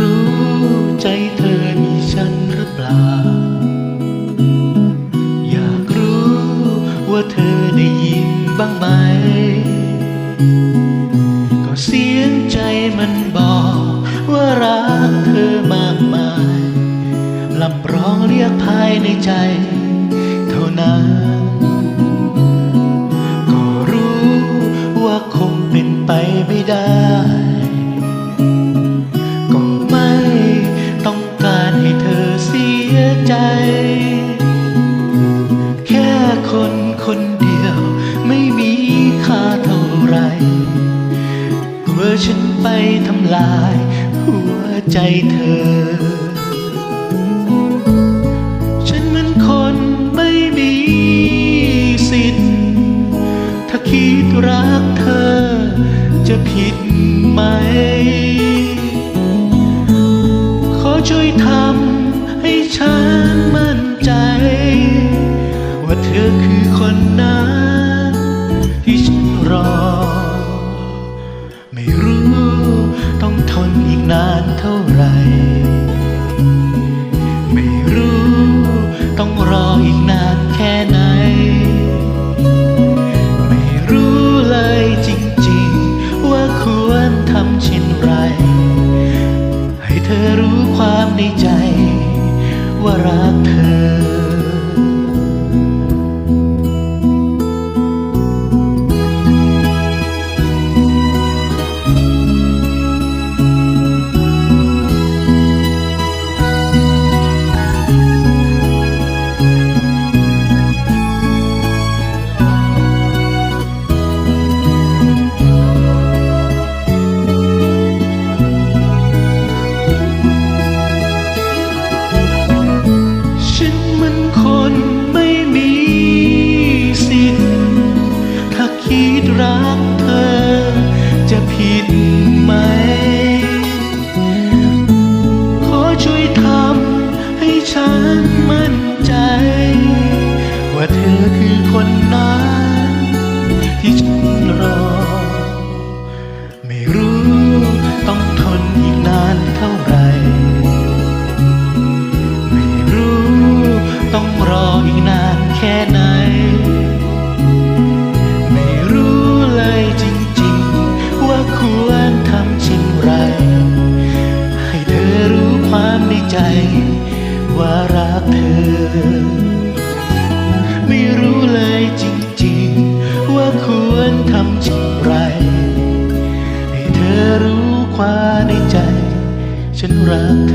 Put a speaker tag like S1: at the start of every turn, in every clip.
S1: รู้ใจเธอมีฉันหรือเปล่า อยากรู้ว่าเธอได้ยินบ้างไหม ก็เสียงใจมันบอกว่ารักเธอมากมายลำร้องเรียกภายในใจ เท่านั้น ก็รู้ว่าคงเป็นไปไม่ได้ ใจ แค่คนคนเดียวไม่มีค่าเท่าไรกลัวฉันไปทำลายหัวใจเธอ ฉันเหมือนคนไม่มีสิทธิ์ ถ้าคิดรักเธอจะผิดไหม ขอช่วยทำ ฉันมั่นใจ ว่าเธอคือคนนั้นที่ฉันรอ ไม่รู้ต้องทนอีกนานเท่าไหร่ ฉันมั่นใจ ว่าเธอคือคนนั้นที่ฉันรอ ไม่รู้ต้องทนอีกนานเท่าไหร่ ไม่รู้ต้องรออีกนานแค่ไหน ไม่รู้เลยจริงๆ ว่าควรทำเช่นไร ให้เธอรู้ความในใจ ว่ารักเธอ ไม่รู้เลยจริงๆ ว่าควรทำเช่นไร ให้เธอรู้ความในใจ ฉันรักเธ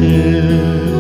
S1: อ